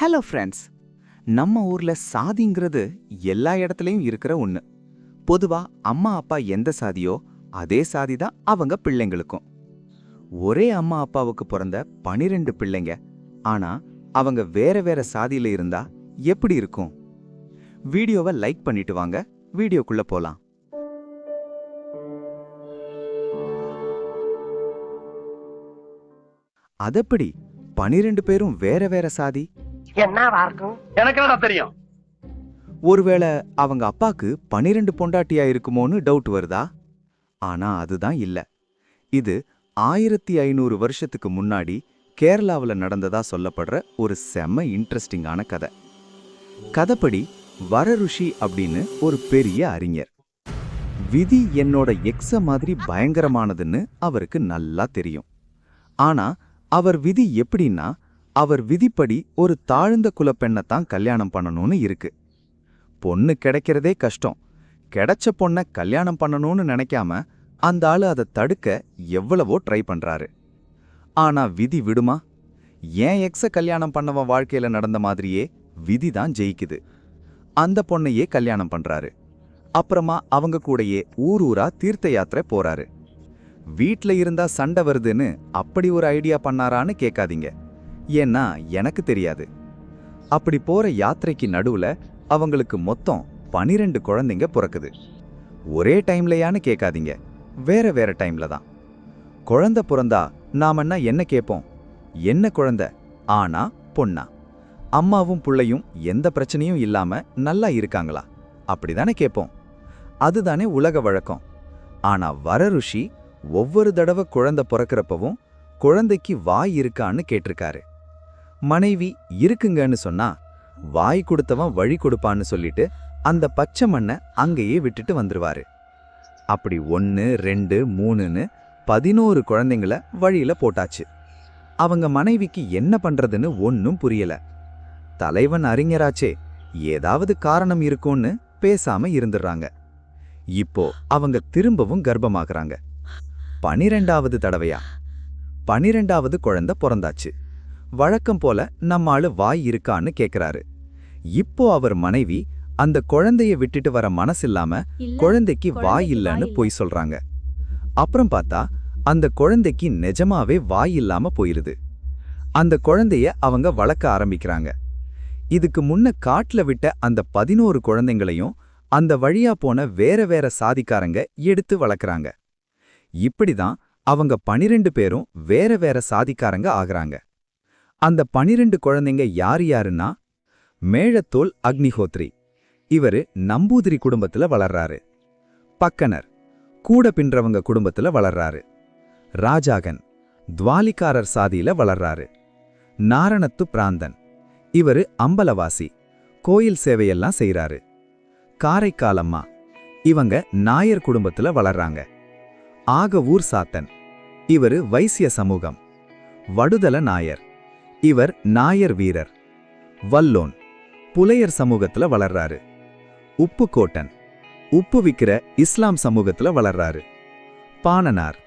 Hello friends நம்ம ஊர்ல சாதிங்கிறது எல்லா இடத்துலயும் இருக்கிற ஒன்று பொதுவா அம்மா அப்பா எந்த சாதியோ அதே சாதி தான் அவங்க பிள்ளைங்களுக்கும். ஒரே அம்மா அப்பாவுக்கு பிறந்த பனிரெண்டு பிள்ளைங்க. ஆனா அவங்க வேற வேற சாதியில் இருந்தா எப்படி இருக்கும்? வீடியோவை லைக் பண்ணிட்டு வாங்க. வீடியோக்குள்ள போலாம். அதப்படி பனிரெண்டு பேரும் வேற வேற சாதி என்னவா இருக்கும் எனக்கு என்னடா தெரியும்? ஒருவேளை அவங்க அப்பாக்கு பனிரெண்டு பொண்டாட்டியா இருக்குமோன்னு டவுட் வருதா? ஆனா அதுதான் இல்ல. இது ஆயிரத்தி ஐநூறு வருஷத்துக்கு முன்னாடி கேரளாவுல நடந்ததா சொல்லப்படுற ஒரு செம்ம இன்ட்ரெஸ்டிங்கான கதை. கதைப்படி வரருஷி அப்படின்னு ஒரு பெரிய அறிஞர். விதி என்னோட எக்ஸ மாதிரி பயங்கரமானதுன்னு அவருக்கு நல்லா தெரியும். ஆனா அவர் விதி எப்படின்னா அவர் விதிப்படி ஒரு தாழ்ந்த குலப்பெண்ணைத்தான் கல்யாணம் பண்ணணும்னு இருக்கு. பொண்ணு கிடைக்கிறதே கஷ்டம். கிடைச்ச பொண்ண கல்யாணம் பண்ணணும்னு நினைக்காம அந்த ஆளு அதை தடுக்க எவ்வளவோ ட்ரை பண்றாரு. ஆனா விதி விடுமா? ஏன் எக்ஸ கல்யாணம் பண்ணவன் வாழ்க்கையில நடந்த மாதிரியே விதி தான் ஜெயிக்குது. அந்த பொண்ணையே கல்யாணம் பண்றாரு. அப்புறமா அவங்க கூடயே ஊர் ஊரா தீர்த்த யாத்திரை போறாரு. வீட்ல இருந்தா சண்டை வருதுன்னு அப்படி ஒரு ஐடியா பண்ணாரான்னு கேட்காதீங்க. ஏன்னா எனக்கு தெரியாது. அப்படி போற யாத்திரைக்கு நடுவுல அவங்களுக்கு மொத்தம் பனிரெண்டு குழந்தைங்க பிறக்குது. ஒரே டைம்லயான்னு கேட்காதீங்க. வேற வேற டைம்ல தான். குழந்தை பிறந்தா நாமன்னா என்ன கேட்போம்? என்ன குழந்தை? ஆனா பொண்ணா? அம்மாவும் பிள்ளையும் எந்த பிரச்சனையும் இல்லாம நல்லா இருக்காங்களா? அப்படிதானே கேட்போம். அதுதானே உலக வழக்கம். ஆனா வர ருஷி ஒவ்வொரு தடவை குழந்தை பிறக்கிறப்பவும் குழந்தைக்கு வாய் இருக்கான்னு கேட்டிருக்காரு. மனைவி இருக்குங்கன்னு சொன்னா வாய் கொடுத்தவன் வழி கொடுப்பான்னு சொல்லிட்டு அந்த பச்சை மண்ணை அங்கேயே விட்டுட்டு வந்துருவாரு. அப்படி ஒன்று ரெண்டு மூணுன்னு பதினோரு குழந்தைங்கள வழியில போட்டாச்சு. அவங்க மனைவிக்கு என்ன பண்றதுன்னு ஒன்னும் புரியல. தலைவன் அறிஞராச்சே ஏதாவது காரணம் இருக்கும்னு பேசாம இருந்துடுறாங்க. இப்போ அவங்க திரும்பவும் கர்ப்பமாகறாங்க. பனிரெண்டாவது தடவையா? பனிரெண்டாவது குழந்தை பிறந்தாச்சு. வழக்கம் போல நம்ம ஆளு வாய் இருக்கான்னு கேக்குறாரு. இப்போ அவர் மனைவி அந்த குழந்தைய விட்டுட்டு வர மனசில்லாம குழந்தைக்கு வாய் இல்லைன்னு பொய் சொல்றாங்க. அப்புறம் பார்த்தா அந்த குழந்தைக்கு நிஜமாவே வாய் இல்லாம போயிருது. அந்த குழந்தைய அவங்க வளர்க்க ஆரம்பிக்கிறாங்க. இதுக்கு முன்ன காட்டுல விட்ட அந்த பதினோரு குழந்தைங்களையும் அந்த வழியா போன வேற வேற சாதிக்காரங்க எடுத்து வளர்க்கறாங்க. இப்படிதான் அவங்க பனிரெண்டு பேரும் வேற வேற சாதிக்காரங்க ஆகுறாங்க. அந்த பனிரெண்டு குழந்தைங்க யார் யாருன்னா? மேழத்தோல் அக்னிஹோத்ரி. இவரு நம்பூதிரி குடும்பத்துல வளர்றாரு. பக்கனர் கூட பின்றவங்க குடும்பத்துல வளர்றாரு. ராஜாகன் துவாலிக்காரர் சாதியில வளர்றாரு. நாரணத்து பிராந்தன். இவரு அம்பலவாசி கோயில் சேவையெல்லாம் செய்கிறாரு காரைக்காலம்மா இவங்க நாயர் குடும்பத்துல வளர்றாங்க. ஆகவூர் சாத்தன். இவரு வைசிய சமூகம். வடுதல நாயர். இவர் நாயர் வீரர். வல்லோன் புலையர் சமூகத்துல வளர்றாரு. உப்பு கோட்டன் உப்பு விக்கிற இஸ்லாம் சமூகத்துல வளர்றாரு. பாணனார்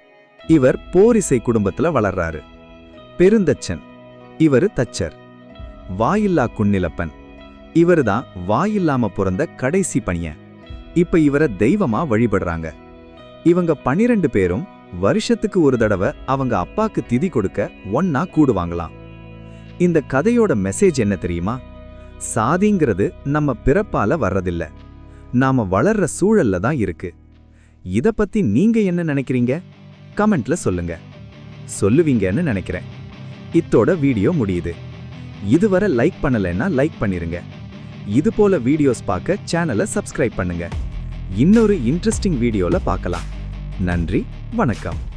இவர் போரிசை குடும்பத்துல வளர்றாரு. பெருந்தச்சன் இவரு தச்சர். வாயில்லா குன்னிலப்பன் இவருதான் வாயில்லாம பிறந்த கடைசி பணியன். இப்ப இவரை தெய்வமா வழிபடுறாங்க. இவங்க பனிரெண்டு பேரும் வருஷத்துக்கு ஒரு தடவை அவங்க அப்பாக்கு திதி கொடுக்க ஒன்னா கூடுவாங்களாம். இந்த கதையோட மெசேஜ் என்ன தெரியுமா? சாதிங்கிறது நம்ம பிறப்பால வர்றதில்ல. நாம வளர்ற சூழல்ல தான் இருக்கு. இத பத்தி நீங்க என்ன நினைக்கிறீங்க? கமெண்ட்ல சொல்லுங்க. சொல்லுவீங்கன்னு நினைக்கிறேன். இத்தோட வீடியோ முடியுது. இதுவரை லைக் பண்ணலைன்னா லைக் பண்ணிருங்க. இது போல வீடியோஸ் பார்க்க சேனலை சப்ஸ்கிரைப் பண்ணுங்க. இன்னொரு இன்ட்ரெஸ்டிங் வீடியோல பார்க்கலாம். நன்றி வணக்கம்.